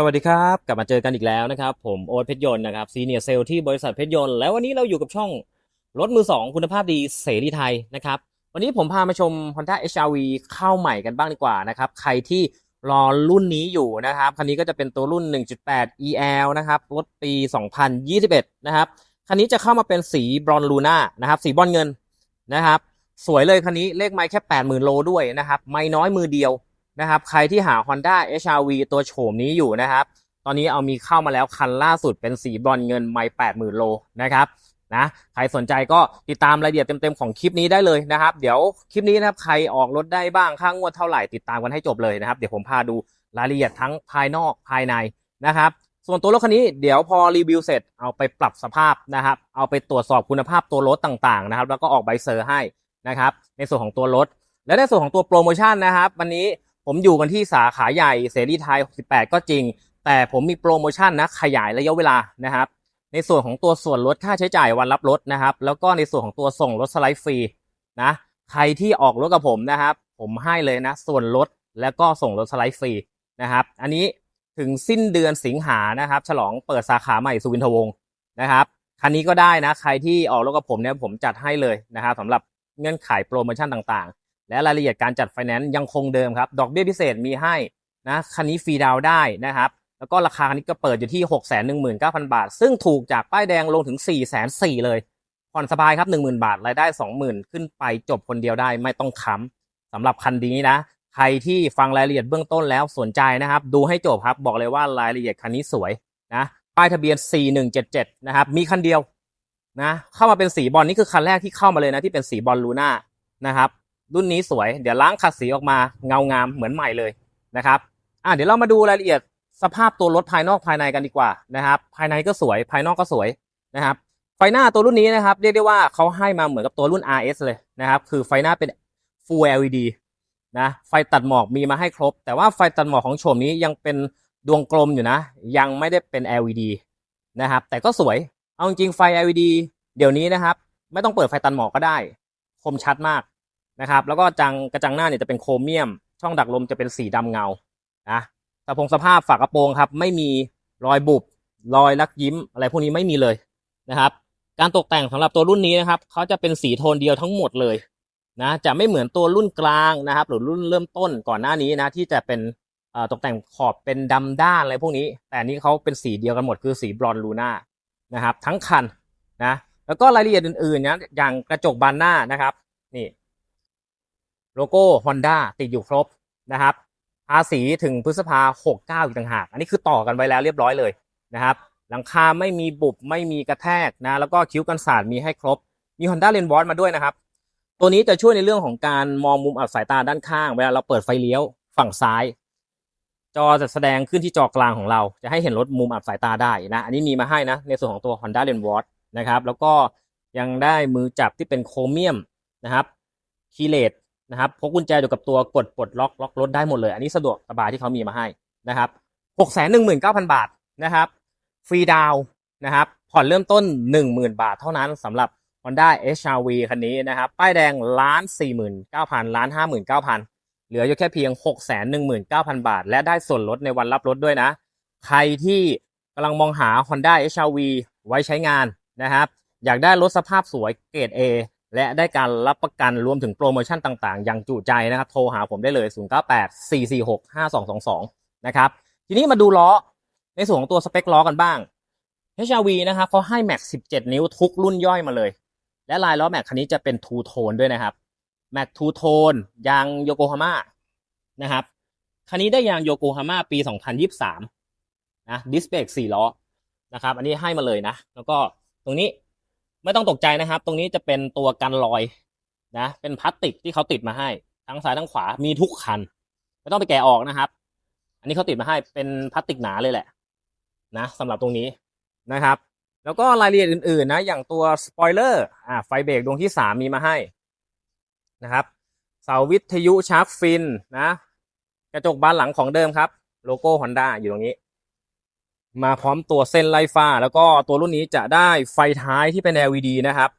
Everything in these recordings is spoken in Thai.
สวัสดีครับ กลับมาเจอกันอีกแล้วนะครับ ผมโอ๊ตเพชรยนต์นะครับซีเนียร์เซลที่บริษัทเพชรยนต์แล้ววันนี้เราอยู่กับช่องรถมือสองคุณภาพดีเสรีไทยนะครับ วันนี้ผมพามาชม Honda HR-V เข้าใหม่กันบ้างดีกว่านะครับ ใครที่รอรุ่นนี้อยู่นะครับ คันนี้ก็จะเป็นตัวรุ่น 1.8 EL นะครับรถปี 2021 นะครับ คันนี้จะเข้ามาเป็นสีบรอนลูน่านะครับสีบรอนเงินนะครับ สวยเลยคันนี้เลขไม้แค่ 80,000 โลด้วยนะครับ ไม่น้อยมือเดียว นะครับ ใครที่หา Honda HR-V ตัวโฉมนี้อยู่นะครับ ตอนนี้เอามีเข้ามาแล้วคันล่าสุดเป็นสีบรอนเงินไม่แปดหมื่นโลนะครับนะใครสนใจก็ติดตามรายละเอียดเต็มๆของคลิปนี้ได้เลยนะครับ เดี๋ยวคลิปนี้นะครับใครออกรถได้บ้างค่างวดเท่าไหร่ติดตามกันให้จบเลยนะครับ เดี๋ยวผมพาดูรายละเอียดทั้งภายนอกภายในนะครับส่วนตัวรถคันนี้เดี๋ยวพอรีวิวเสร็จเอาไปปรับสภาพนะครับ เอาไปตรวจสอบคุณภาพตัวรถต่างๆนะครับ แล้วก็ออกใบเซอร์ให้นะครับ ในส่วนของตัวรถ และในส่วนของตัวโปรโมชั่นนะครับ วันนี้ ผมอยู่กันที่สาขาใหญ่เสรีไทย 68 ก็จริง แต่ผมมีโปรโมชั่นนะขยายระยะเวลานะครับ ในส่วนของตัวส่วนลดค่าใช้จ่ายวันรับรถนะครับ แล้วก็ในส่วนของตัวส่งรถสไลด์ฟรีนะใครที่ออกรถกับผมนะครับ ผมให้เลยนะ ส่วนลดแล้วก็ส่งรถสไลด์ฟรีนะครับ อันนี้ถึงสิ้นเดือนสิงหานะครับ ฉลองเปิดสาขาใหม่สุวินทวงศ์นะครับคันนี้ก็ได้นะ ใครที่ออกรถกับผมเนี่ยผมจัดให้เลยนะครับสำหรับเงื่อนไขโปรโมชั่นต่างๆ และรายละเอียดการจัดไฟแนนซ์ยังคงเดิมครับดอกเบี้ยพิเศษมีให้นะคันนี้ฟรีดาวได้นะครับแล้วก็ราคาคันนี้ก็เปิดอยู่ที่ 6 1 9 0 0 0 บาท ซึ่งถูกจากป้ายแดงลงถึง 4 4 0 0 0เลยผ่อนสบายครับ 10,000 บาท รายได้ 20,000 ขึ้นไปจบคนเดียวได้ไม่ต้องค้ำสำหรับคันนี้นะ ใครที่ฟังรายละเอียดเบื้องต้นแล้วสนใจนะครับ ดูให้จบครับบอกเลยว่ารายละเอียดคันนี้สวยนะป้ายทะเบียน 4177 นะครับ มีคันเดียวนะเข้ามาเป็นสีบอลนี่คือคันแรกที่เข้ามาเลยนะที่เป็นสีบอลลูน่านะครับ รุ่นนี้สวย เดี๋ยวล้างขัดสีออกมาเงางามเหมือนใหม่เลยนะครับอะเดี๋ยวเรามาดูรายละเอียดสภาพตัวรถภายนอกภายในกันดีกว่านะครับภายในก็สวยภายนอกก็สวยนะครับไฟหน้าตัวรุ่นนี้นะครับเรียกได้ว่าเขาให้มาเหมือนกับตัวรุ่น RS เลยนะครับคือไฟหน้าเป็น Full LED นะไฟตัดหมอกมีมาให้ครบ แต่ว่าไฟตัดหมอกของโฉมนี้ยังเป็นดวงกลมอยู่นะ ยังไม่ได้เป็น LED นะครับแต่ก็สวยเอาจริงไฟ LED เดี๋ยวนี้นะครับ ไม่ต้องเปิดไฟตัดหมอกก็ได้ คมชัดมาก นะครับ แล้วก็จังกระจังหน้าเนี่ยจะเป็นโครเมียม ช่องดักลมจะเป็นสีดำเงานะสภงสภาพฝากระโปรงครับ ไม่มีรอยบุบรอยลักยิ้ม อะไรพวกนี้ไม่มีเลยนะครับ การตกแต่งสำหรับตัวรุ่นนี้นะครับเขาจะเป็นสีโทนเดียวทั้งหมดเลยนะจะไม่เหมือนตัวรุ่นกลางนะครับ หรือรุ่นเริ่มต้นก่อนหน้านี้นะที่จะเป็นตกแต่งขอบเป็นดำด้านอะไรพวกนี้ แต่นี้เขาเป็นสีเดียวกันหมดคือสีบรอนลูน่านะครับ ทั้งคันนะแล้วก็รายละเอียดอื่นๆนะอย่างกระจกบานหน้านะครับ โลโก้ Honda ติดอยู่ครบนะครับภาษีถึงพฤษภาหกเก้าอีกต่างหาก อันนี้คือต่อกันไว้แล้วเรียบร้อยเลยนะครับ หลังคาไม่มีบุบไม่มีกระแทกนะ แล้วก็คิ้วกันสาดมีให้ครบ มี Honda l e n w a t มาด้วยนะครับ ตัวนี้จะช่วยในเรื่องของการมองมุมอับสายตาด้านข้าง เวลาเราเปิดไฟเลี้ยวฝั่งซ้าย จอจะแสดงขึ้นที่จอกลางของเรา จะให้เห็นรถมุมอับสายตาได้นะ อันนี้มีมาให้นะ ในส่วนของตัว Honda l e n w a t นะครับ แล้วก็ยังได้มือจับที่เป็นโครเมียมนะครับคีเลต นะครับพกกุญแจอยู่กับตัวกดปลดล็อกล็อกรถได้หมดเลย อันนี้สะดวกสบายที่เขามีมาให้นะครับหกแสนหนึ่งหมื่นเก้าพันบาทนะครับฟรีดาวนะครับผ่อนเริ่มต้นหนึ่งหมื่นบาทเท่านั้นสำหรับ Honda HR-V คันนี้นะครับป้ายแดงล้านสี่หมื่นเก้าพันล้านห้าหมื่นเก้าพันเหลืออยู่แค่เพียงหกแสนหนึ่งหมื่นเก้าพันบาท และได้ส่วนลดในวันรับรถด้วยนะ ใครที่กำลังมองหา Honda HR-V ไว้ใช้งานนะครับอยากได้รถสภาพสวยเกรด A และได้การรับประกันรวมถึงโปรโมชั่นต่างๆ อย่างจุใจนะครับ โทรหาผมได้เลย 098 446 5222 นะครับ ทีนี้มาดูล้อ ในส่วนของตัวสเปคล้อกันบ้าง HRV นะครับเขาให้แม็ก17 นิ้วทุกรุ่นย่อยมาเลย และลายล้อแม็กคันนี้จะเป็นทูโทนด้วยนะครับแม็กทูโทนยางโยโกฮาม่านะครับคันนี้ได้ยางโยโกฮาม่าปี 2023 นะดิสเบรก4ล้อนะครับ อันนี้ให้มาเลยนะ แล้วก็ตรงนี้ ไม่ต้องตกใจนะครับ ตรงนี้จะเป็นตัวกันรอยนะ เป็นพลาสติกที่เขาติดมาให้ ทั้งซ้ายทั้งขวามีทุกคัน ไม่ต้องไปแกะออกนะครับ อันนี้เขาติดมาให้เป็นพลาสติกหนาเลยแหละ นะสำหรับตรงนี้นะครับ แล้วก็รายละเอียดอื่นๆนะ อย่างตัวสปอยเลอร์อ่าไฟเบรกดวงที่สามมีมาให้นะครับ เสาวิทยุชาร์กฟินนะ กระจกบานหลังของเดิมครับ โลโก้ Honda อยู่ตรงนี้ มาพร้อมตัวเส้นไล่ฟ้า แล้วก็ตัวรุ่นนี้จะได้ไฟท้ายที่เป็น LED นะครับ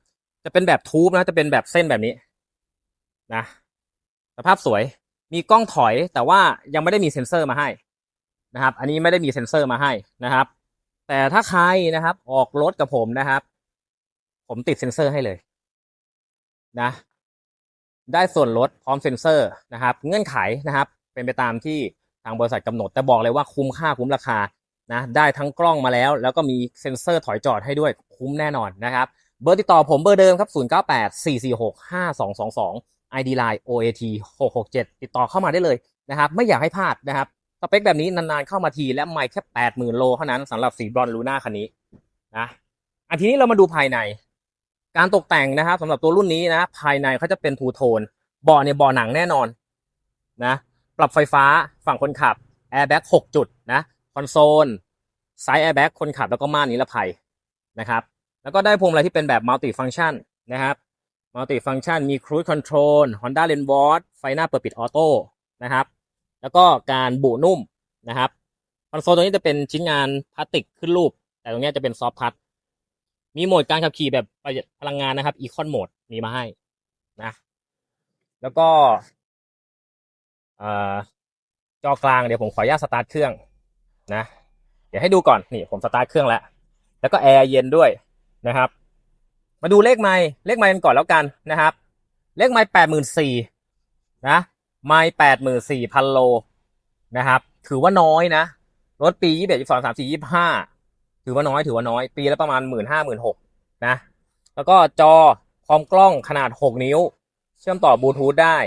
จะเป็นแบบทูบนะจะเป็นแบบเส้นแบบนี้นะสภาพสวยมีกล้องถอยแต่ว่ายังไม่ได้มีเซ็นเซอร์มาให้นะครับ อันนี้ไม่ได้มีเซ็นเซอร์มาให้นะครับ แต่ถ้าใครนะครับ ออกรถกับผมนะครับ ผมติดเซ็นเซอร์ให้เลยนะ ได้ส่วนลดพร้อมเซ็นเซอร์นะครับ เงื่อนไขนะครับ เป็นไปตามที่ทางบริษัทกำหนด แต่บอกเลยว่าคุ้มค่าคุ้มราคา นะได้ทั้งกล้องมาแล้ว แล้วก็มีเซ็นเซอร์ถอยจอดให้ด้วยคุ้มแน่นอนนะครับ เบอร์ติดต่อผมเบอร์เดิมครับ 098 446 5222 ID Line OAT 667 ติดต่อเข้ามาได้เลยนะครับไม่อยากให้พลาดนะครับสเปคแบบนี้นานๆเข้ามาทีและไม่แค่ 80,000 โลเท่านั้นสำหรับสีบรอนลูน่าคันนี้นะอันทีนี้เรามาดูภายใน การตกแต่งนะครับสำหรับตัวรุ่นนี้นะภายในเขาจะเป็นทูโทนบาะเนี่ยบาะหนังแน่นอนนะปรับไฟฟ้าฝั่งคนขับแอร์แบ็ก6จุดนะ อนโซลไซด์แอร์แบ็กคนขับแล้วก็ม่านนิรภัยนะครับ แล้วก็ได้พวงมาลัยที่เป็นแบบมัลติฟัง c t ชันนะครับมัลติฟัง c t ชันมีครู i คอนโทรล Honda l a n w a r d ไฟหน้าเปิดปิดออโต้นะครับ แล้วก็การบุนุ่มนะครับคอนโซลตัวนี้จะเป็นชิ้นงานพลาสติกขึ้นรูป แต่ตรงนี้จะเป็นซอฟท์ทัชมีโหมดการขับขี่แบบประหยัดพลังงานนะครับอีคอนโหมดมีมาให้นะ แล้วก็อจอกลางเดี๋ยวผมขออนุญาตสตาร์ทเครื่อง นะ เดี๋ยวให้ดูก่อนนี่ผมสตาร์ทเครื่องแล้วแล้วก็แอร์เย็นด้วยนะครับ มาดูเลขไม้เลขไม้กันก่อนแล้วกันนะครับ เลขไม้แปดหมื่นสี่นะไม้แปดหมื่นสี่พันโลนะครับ ถือว่าน้อยนะรถปียี่สิบเอ็ดยี่สิบสองสามสี่ยี่สิบห้าถือว่าน้อยถือว่าน้อยปีละประมาณหมื่นห้าหมื่นหกนะ แล้วก็จอความกล้องขนาดหกนิ้ว เชื่อมต่อบลูทูธได้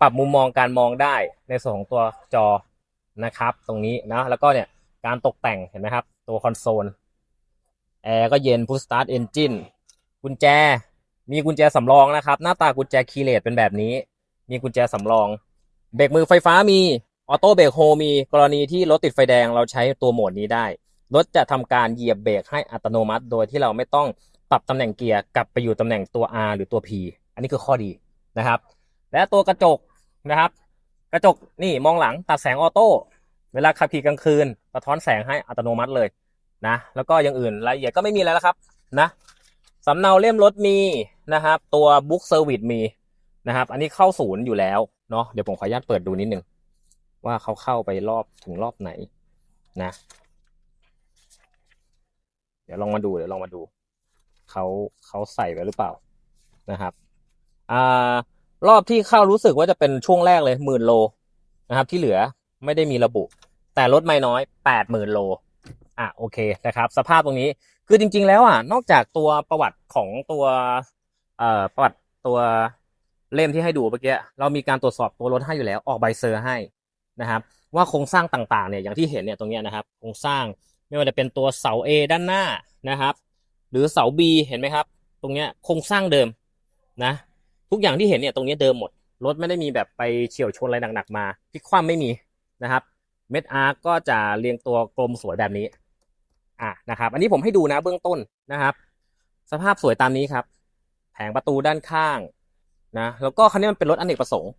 ปรับมุมมองการมองได้ในส่วนของตัวจอนะครับ ตรงนี้นะแล้วก็เนี่ย การตกแต่งเห็นไหมครับ ตัวคอนโซลแอร์ก็เย็น Push Start Engine กุญแจ มีกุญแจสำรองนะครับ หน้าตากุญแจคีย์เลสเป็นแบบนี้ มีกุญแจสำรอง เบรกมือไฟฟ้ามี ออโต้เบรกโฮมี กรณีที่รถติดไฟแดงเราใช้ตัวโหมดนี้ได้ รถจะทำการเหยียบเบรกให้อัตโนมัติ โดยที่เราไม่ต้องปรับตำแหน่งเกียร์กลับไปอยู่ตำแหน่งตัว R หรือตัว P อันนี้คือข้อดีนะครับ และตัวกระจกนะครับ กระจกนี่มองหลังตัดแสงออโต้ เวลาขับขี่กลางคืนสะท้อนแสงให้อัตโนมัติเลยนะ แล้วก็อย่างอื่นรายละเอียดก็ไม่มีแล้วครับนะสำเนาเล่มรถมีนะครับ ตัวบุ๊กเซอร์วิสมีนะครับ อันนี้เข้าศูนย์อยู่แล้วเนาะเดี๋ยวผมขออนุญาตเปิดดูนิดนึงว่าเขาเข้าไปรอบถึงรอบไหนนะ เดี๋ยวลองมาดูเดี๋ยวลองมาดูเขาเขาใส่ไปหรือเปล่านะครับอ่ารอบที่เข้ารู้สึกว่าจะเป็นช่วงแรกเลยหมื่นโลนะครับ ที่เหลือไม่ได้มีระบุ แต่รถไม่น้อยแปดหมื่นโล อะโอเคนะครับ สภาพตรงนี้คือจริง ๆ แล้วอะนอกจากตัวประวัติของตัวเอ่อประวัติตัวเล่มที่ให้ดูเมื่อกี้เรามีการตรวจสอบตัวรถให้อยู่แล้วออกใบเซอร์ให้นะครับ ว่าโครงสร้างต่างๆเนี่ยอย่างที่เห็นเนี่ยตรงเนี้ยนะครับ โครงสร้างไม่ว่าจะเป็นตัวเสา A ด้านหน้านะครับ หรือเสา B เห็นไหมครับ ตรงเนี้ยโครงสร้างเดิมนะทุกอย่างที่เห็นเนี่ยตรงเนี้ยเดิมหมดรถไม่ได้มีแบบไปเฉียวชนอะไรหนักๆมาพลิกคว่ำไม่มีนะครับ เม็ดอาร์ก็จะเรียงตัวกลมสวยแบบนี้ อะนะครับ อันนี้ผมให้ดูนะเบื้องต้นนะครับ สภาพสวยตามนี้ครับ แผงประตูด้านข้างนะแล้วก็คันนี้มันเป็นรถอเนกประสงค์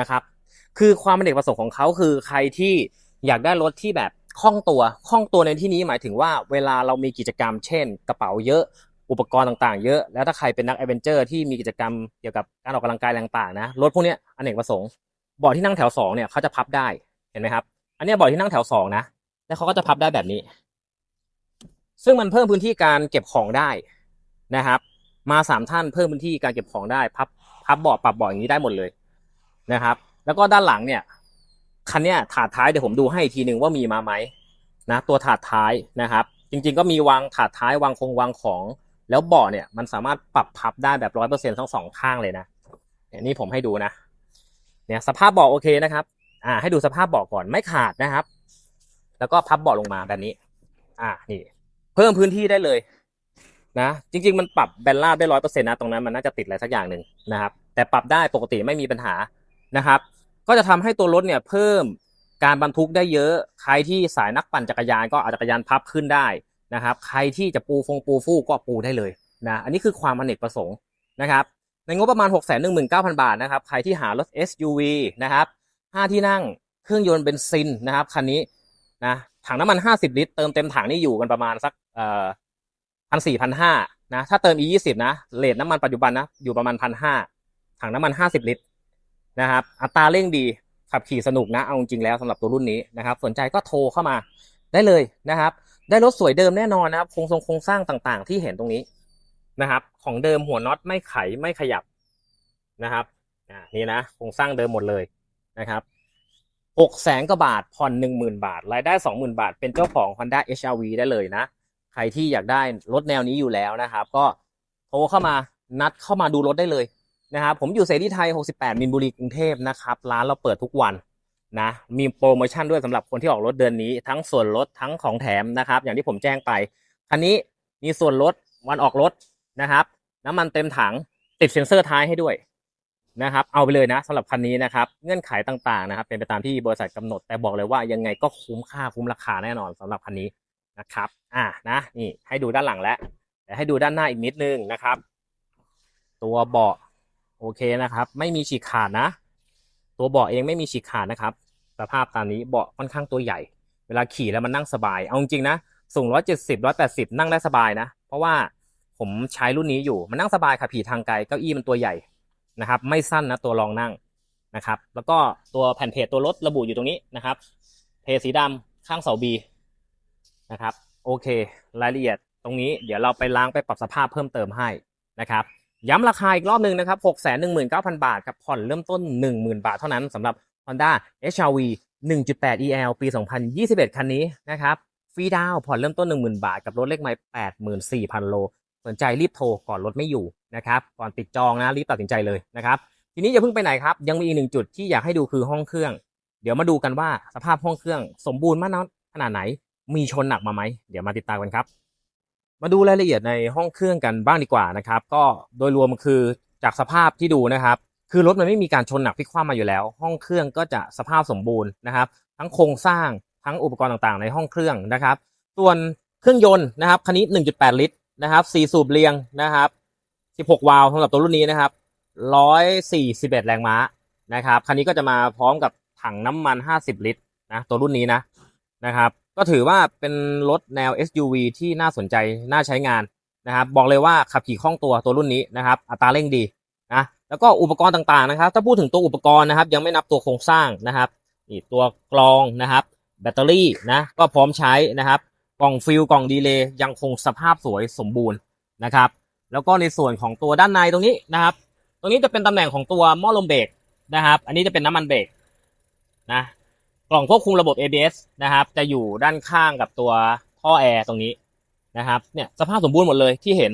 นะครับ คือความอเนกประสงค์ของเขาคือใครที่อยากได้รถที่แบบคล่องตัวคล่องตัวในที่นี้หมายถึงว่าเวลาเรามีกิจกรรม เช่น กระเป๋าเยอะอุปกรณ์ต่างๆ เยอะ แล้วถ้าใครเป็นนักแอดเวนเจอร์ที่มีกิจกรรมเกี่ยวกับการออกกำลังกายต่างๆนะรถพวกนี้อเนกประสงค์เบาะที่นั่งแถวสองเนี่ยเขาจะพับได้เห็นไหมครับ อันนี้ยเบาะที่นั่งแถวสองนะ แล้วเขาก็จะพับได้แบบนี้ ซึ่งมันเพิ่มพื้นที่การเก็บของได้นะครับ มาสามท่านเพิ่มพื้นที่การเก็บของได้ พับพับบาะปรับบาะอย่างนี้ได้หมดเลยนะครับ แล้วก็ด้านหลังเนี่ยคันเนี้ยถาดท้ายเดี๋ยวผมดูให้อีกทีหนึ่งว่ามีมาไหมนะตัวถาดท้ายนะครับ จริง ๆ ก็มีวางถาดท้ายวางคงวางของ แล้วเบาะเนี่ยมันสามารถปรับพับได้แบบร้อยเปอร์เซ็นทั้งสองข้างเลยนะเนี่ยนี่ผมให้ดูนะ เนี่ยสภาพเบาะโอเคนะครับ อ่าให้ดูสภาพเบาะก่อนไม่ขาดนะครับ แล้วก็พับเบาะลงมาแบบนี้ อ่านี่ เพิ่มพื้นที่ได้เลย นะจริง ๆ มันปรับแบนราบได้ร้อยเปอร์เซ็นต์นะตรงนั้นมันน่าจะติดอะไรสักอย่างหนึ่งนะครับ แต่ปรับได้ปกติไม่มีปัญหานะครับ ก็จะทำให้ตัวรถเนี่ยเพิ่มการบรรทุกได้เยอะ ใครที่สายนักปั่นจักรยานก็เอาจักรยานพับขึ้นได้นะครับ ใครที่จะปูฟงปูฟู่ก็ปูได้เลยนะอันนี้คือความอเนกประสงค์นะครับในงบประมาณ 6 1 9 0 0 0 บาทนะครับ ใครที่หารถ SUV นะครับ 5ที่นั่ง เครื่องยนต์เบนซินนะครับคันนี้นะถังน้ำมัน50ลิตร เติมเต็มถังนี่อยู่กันประมาณสักเอ่อพันสี่พันห้านะถ้าเติม E 20นะเลทน้ำมันปัจจุบันนะอยู่ประมาณพันห้าถังน้ำมัน50ลิตรนะครับอัตราเร่งดีขับขี่สนุกนะเอาจริงแล้วสำหรับตัวรุ่นนี้นะครับสนใจก็โทรเข้ามาได้เลยนะครับ ได้รถสวยเดิมแน่นอนนะครับโครงทรงโครงสร้างต่างๆ ที่เห็นตรงนี้นะครับ ของเดิมหัวน็อตไม่ไขไม่ขยับนะครับอ่านี่นะโครงสร้างเดิมหมดเลย นะครับหกแสนกว่าบาทผ่อนหนึ่งหมื่นบาท รายได้สองหมื่นบาท เป็นเจ้าของ Honda HRV ได้เลยนะ ใครที่อยากได้รถแนวนี้อยู่แล้วนะครับ ก็โทรเข้ามานัดเข้ามาดูรถได้เลยนะครับผมอยู่เสรีไทย 68 มินบุรีกรุงเทพนะครับร้านเราเปิดทุกวันนะมีโปรโมชั่นด้วยสำหรับคนที่ออกรถเดือนนี้ ทั้งส่วนลดทั้งของแถมนะครับ อย่างที่ผมแจ้งไป คันนี้มีส่วนลดวันออกรถนะครับ น้ำมันเต็มถังติดเซ็นเซอร์ท้ายให้ด้วย นะครับเอาไปเลยนะสำหรับคันนี้นะครับเงื่อนไขต่างๆนะครับเป็นไปตามที่บริษัทกำหนด แต่บอกเลยว่ายังไงก็คุ้มค่าคุ้มราคาแน่นอนสำหรับคันนี้นะครับอ่านะนี่ให้ดูด้านหลังแล้วแต่ให้ดูด้านหน้าอีกนิดนึงนะครับ ตัวเบาะโอเคนะครับ ไม่มีฉีกขาดนะ ตัวเบาะเองไม่มีฉีกขาดนะครับสภาพตามนี้เบาะค่อนข้างตัวใหญ่ เวลาขี่แล้วมันนั่งสบายเอาจริงนะสูงร้อยเจ็ดสิบร้อยแปดสิบนั่งได้สบายนะ เพราะว่าผมใช้รุ่นนี้อยู่มันนั่งสบายขับขี่ทางไกลเก้าอี้มันตัวใหญ่ นะครับ ไม่สั้นนะตัวรองนั่งนะครับ แล้วก็ตัวแผ่นเพจตัวรถระบุอยู่ตรงนี้นะครับ เพจสีดำข้างเสาบีนะครับ โอเค รายละเอียดตรงนี้เดี๋ยวเราไปล้างไปปรับสภาพเพิ่มเติมให้นะครับย้ำราคาอีกรอบหนึ่งนะครับ 619,000 บาทครับ ผ่อนเริ่มต้น 10,000 บาทเท่านั้นสำหรับ Honda HRV 1.8 EL ปี 2021 คันนี้นะครับฟรีดาวน์ผ่อนเริ่มต้น 10,000 บาท กับรถเลขไมล์84,000 โล สนใจรีบโทรก่อนรถไม่อยู่ นะครับก่อนติดจองนะรีบตัดสินใจเลยนะครับ ทีนี้อย่าเพิ่งไปไหนครับ ยังมีอีกหนึ่งจุดที่อยากให้ดูคือห้องเครื่อง เดี๋ยวมาดูกันว่าสภาพห้องเครื่องสมบูรณ์มากน้อยขนาดไหน มีชนหนักมาไหมเดี๋ยวมาติดตามกันครับ มาดูรายละเอียดในห้องเครื่องกันบ้างดีกว่านะครับ ก็โดยรวมคือจากสภาพที่ดูนะครับ คือรถมันไม่มีการชนหนักพลิกคว่ำมาอยู่แล้ว ห้องเครื่องก็จะสภาพสมบูรณ์นะครับ ทั้งโครงสร้างทั้งอุปกรณ์ต่างๆ ในห้องเครื่องนะครับ ส่วนเครื่องยนต์นะครับคันนี้ 1.8 ลิตรนะครับ4สูบเรียงนะครับ 16 วาล์วสำหรับตัวรุ่นนี้นะครับ 141 แรงม้านะครับ คันนี้ก็จะมาพร้อมกับถังน้ำมัน 50 ลิตรนะตัวรุ่นนี้นะนะครับ ก็ถือว่าเป็นรถแนว SUV ที่น่าสนใจน่าใช้งานนะครับบอกเลยว่าขับขี่คล่องตัวตัวรุ่นนี้นะครับ อัตราเร่งดีนะแล้วก็อุปกรณ์ต่างๆนะครับ ถ้าพูดถึงตัวอุปกรณ์นะครับ ยังไม่นับตัวโครงสร้างนะครับนี่ตัวกรองนะครับ แบตเตอรี่นะก็พร้อมใช้นะครับ กล่องฟิลกล่องดีเลย์ยังคงสภาพสวยสมบูรณ์นะครับ แล้วก็ในส่วนของตัวด้านในตรงนี้นะครับ ตรงนี้จะเป็นตำแหน่งของตัวหม้อลมเบรกนะครับ อันนี้จะเป็นน้ำมันเบรกนะ กล่องควบคุมระบบ ABS นะครับ จะอยู่ด้านข้างกับตัวท่อแอร์ตรงนี้นะครับ เนี่ยสภาพสมบูรณ์หมดเลยที่เห็น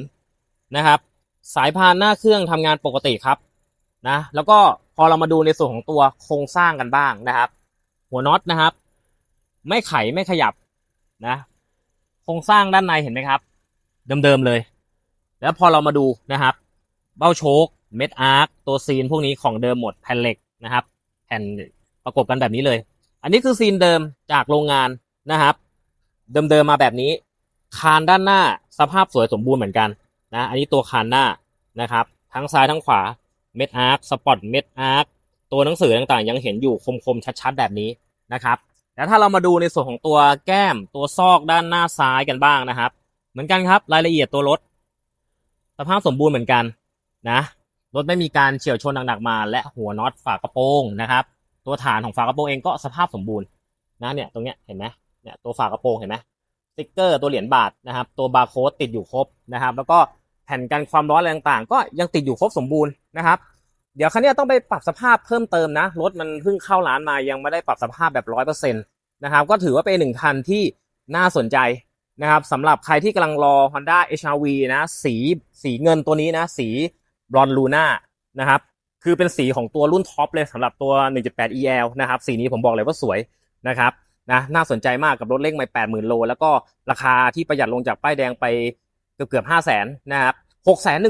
นะครับ สายพานหน้าเครื่องทำงานปกติครับนะ แล้วก็พอเรามาดูในส่วนของตัวโครงสร้างกันบ้างนะครับ หัวน็อตนะครับ ไม่ไขไม่ขยับนะ โครงสร้างด้านในเห็นไหมครับ เดิมๆเลย แล้วพอเรามาดูนะครับ เบ้าโชคเม็ดอาร์คตัวซีนพวกนี้ของเดิมหมดแผ่นเหล็กนะครับ แผ่นประกบกันแบบนี้เลย อันนี้คือซีนเดิมจากโรงงานนะครับ เดิมๆมาแบบนี้ คานด้านหน้าสภาพสวยสมบูรณ์เหมือนกันนะอันนี้ตัวคานหน้านะครับ ทั้งซ้ายทั้งขวาเม็ดอาร์คสปอตเม็ดอาร์คตัวหนังสือต่างๆ ยังเห็นอยู่คมๆชัดๆ แบบนี้นะครับแล้วถ้าเรามาดูในส่วนของตัวแก้มตัวซอกด้านหน้าซ้ายกันบ้างนะครับ เหมือนกันครับรายละเอียดตัวรถ สภาพสมบูรณ์เหมือนกันนะรถไม่มีการเฉียวชนหนักๆมา และหัวน็อตฝากระโปรงนะครับ ตัวฐานของฝากระโปรงเองก็สภาพสมบูรณ์นะเนี่ยตรงเนี้ยเห็นไหมเนี่ยตัวฝากระโปรงเห็นไหมสติ๊กเกอร์ตัวเหรียญบาทนะครับ ตัวบาร์โค้ดติดอยู่ครบนะครับ แล้วก็แผ่นกันความร้อนอะไรต่างๆ ก็ยังติดอยู่ครบสมบูรณ์นะครับ เดี๋ยวคันนี้ต้องไปปรับสภาพเพิ่มเติมนะรถมันเพิ่งเข้าร้านมายังไม่ได้ปรับสภาพแบบร้อยเปอร์เซ็นต์นะครับก็ถือว่าเป็นหนึ่งคันที่น่าสนใจ นะครับสำหรับใครที่กำลังรอ Honda HRV นะสีสีเงินตัวนี้นะ สีบลอนลูน่านะครับคือเป็นสีของตัวรุ่นท็อปเลยสำหรับตัว 1.8 EL นะครับสีนี้ผมบอกเลยว่าสวยนะครับนะน่าสนใจมากกับรถเล็กไม่80,000 โล แล้วก็ราคาที่ประหยัดลงจากป้ายแดงไปเกือบเกือบ500,000นะครับ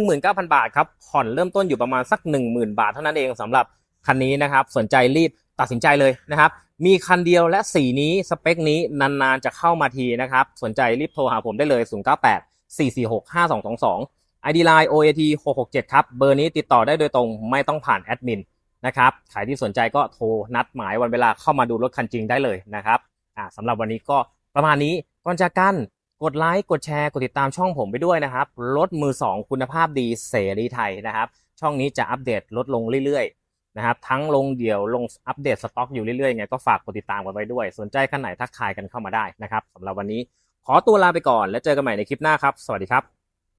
619,000 บาทครับผ่อนเริ่มต้นอยู่ประมาณสัก 10,000 บาทเท่านั้นเองสำหรับคันนี้นะครับสนใจรีบ ตัดสินใจเลยนะครับ มีคันเดียวและสีนี้สเปคนี้นานๆจะเข้ามาทีนะครับ สนใจรีบโทรหาผมได้เลย 098 446 5222 ID Line OAT 667 ครับ เบอร์นี้ติดต่อได้โดยตรงไม่ต้องผ่านแอดมินนะครับใครที่สนใจก็โทรนัดหมายวันเวลาเข้ามาดูรถคันจริงได้เลยนะครับอ่าสำหรับวันนี้ก็ประมาณนี้ก่อนจากกันกดไลค์กดแชร์กดติดตามช่องผมไปด้วยนะครับ รถมือ 2 คุณภาพดีเสรีไทยนะครับ ช่องนี้จะอัปเดตลดลงเรื่อย นะครับทั้งลงเดี่ยวลงอัปเดตสต็อกอยู่เรื่อยๆไงก็ฝากกดติดตามกันไว้ด้วย สนใจขั้นไหนทักทายกันเข้ามาได้นะครับสำหรับวันนี้ขอตัวลาไปก่อน แล้วเจอกันใหม่ในคลิปหน้าครับ สวัสดีครับ